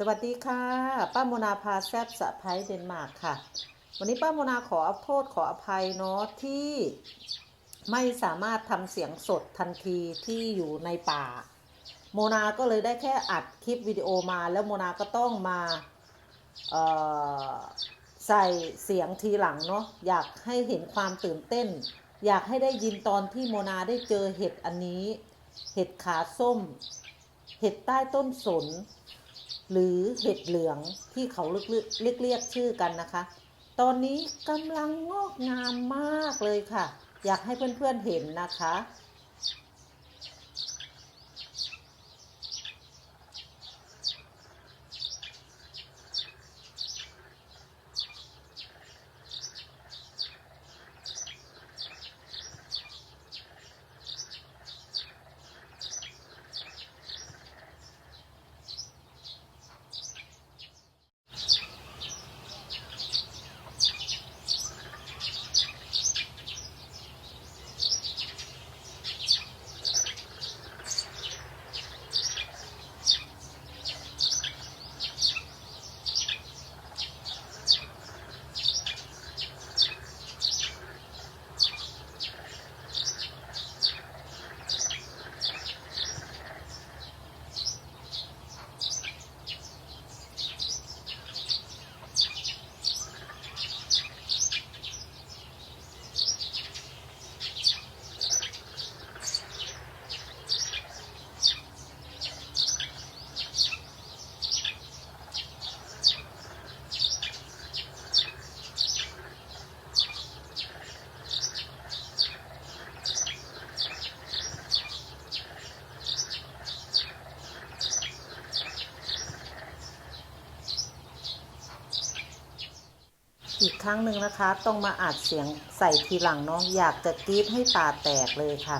สวัสดีค่ะ ป้าโมนาพาแซบสะพ้ายเดนมาร์กค่ะ วันนี้ป้าโมนาขออโทษขออภัยเนาะที่ไม่สามารถทำเสียงสดทันทีที่อยู่ในป่า โมนาก็เลยได้แค่อัดคลิปวิดีโอมาแล้วโมนาก็ต้องมาใส่เสียงทีหลังเนาะอยากให้เห็นความตื่นเต้น อยากให้ได้ยินตอนที่โมนาได้เจอเห็ดอันนี้ เห็ดขาส้ม เห็ดใต้ต้นสน หรือเห็ดเหลืองที่เขาเรียกเรียกเรียกชื่อกันนะคะ ตอนนี้กำลังงอกงามมากเลยค่ะ อยากให้เพื่อนๆเห็นนะคะ ครั้งหนึ่งนะคะ ต้องมาอัดเสียงใส่ทีหลังเนาะอยากจะกรี๊ดให้ตาแตกเลยค่ะ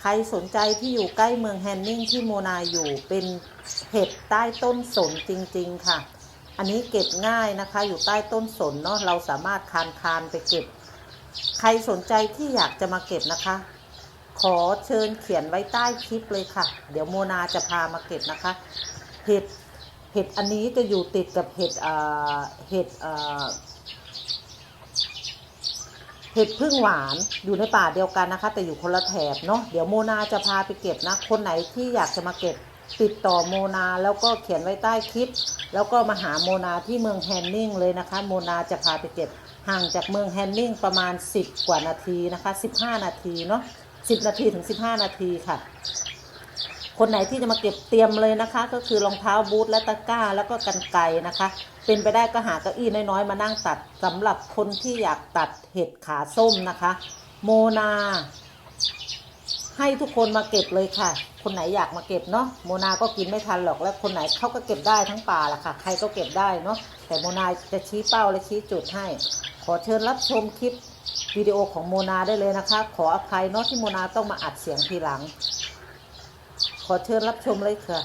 ใครสนใจที่อยู่ใกล้เมืองแฮนนิงที่โมนาอยู่เป็นเห็ดใต้ต้นสนจริง ๆค่ะ อันนี้เก็บง่ายนะคะ อยู่ใต้ต้นสนเนาะเราสามารถคานคานไปเก็บ ใครสนใจที่อยากจะมาเก็บนะคะ ขอเชิญเขียนไว้ใต้คลิปเลยค่ะ เดี๋ยวโมนาจะพามาเก็บนะคะ เห็ดเห็ดอันนี้จะอยู่ติดกับเห็ดเอ่อเห็ด เห็ดพึ่งหวานอยู่ในป่าเดียวกันนะคะ แต่อยู่คนละแถบเนาะเดี๋ยวโมนาจะพาไปเก็บนะ คนไหนที่อยากจะมาเก็บติดต่อโมนาแล้วก็เขียนไว้ใต้คลิป แล้วก็มาหาโมนาที่เมืองแฮนนิงเลยนะคะ โมนาจะพาไปเก็บห่างจากเมืองแฮนนิงประมาณ 10 กว่านาทีนะคะ 15 นาทีเนาะ10 นาทีถึง 15 นาทีค่ะ คนไหนที่จะมาเก็บเตรียมเลยนะคะ ก็คือรองเท้าบูทและตะกร้า แล้วก็กันไกรนะคะ เป็นไปได้ก็หาเก้าอี้น้อยๆมานั่งตัดสำหรับคนที่อยากตัดเห็ดขาส้มนะคะ โมนา ให้ทุกคนมาเก็บเลยค่ะ คนไหนอยากมาเก็บเนาะโมนาก็กินไม่ทันหรอกแล้วคนไหนเขาก็เก็บได้ทั้งป่าแหละค่ะ ใครก็เก็บได้เนาะแต่โมนาจะชี้เป้าและชี้จุดให้ ขอเชิญรับชมคลิปวิดีโอของโมนาได้เลยนะคะ ขออภัยเนาะที่โมนาต้องมาอัดเสียงทีหลัง ขอเชิญรับชมเลยค่ะ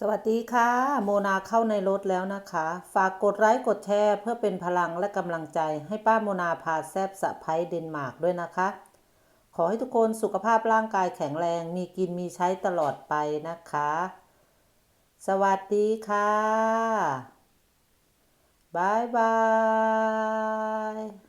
สวัสดีค่ะ โมนาเข้าในรถแล้วนะคะ ฝากกดไลค์กดแชร์ เพื่อเป็นพลังและกำลังใจ ให้ป้าโมนาพาแซบสะพายเดนมาร์กด้วยนะคะ ขอให้ทุกคนสุขภาพร่างกายแข็งแรง มีกินมีใช้ตลอดไปนะคะ สวัสดีค่ะบายบาย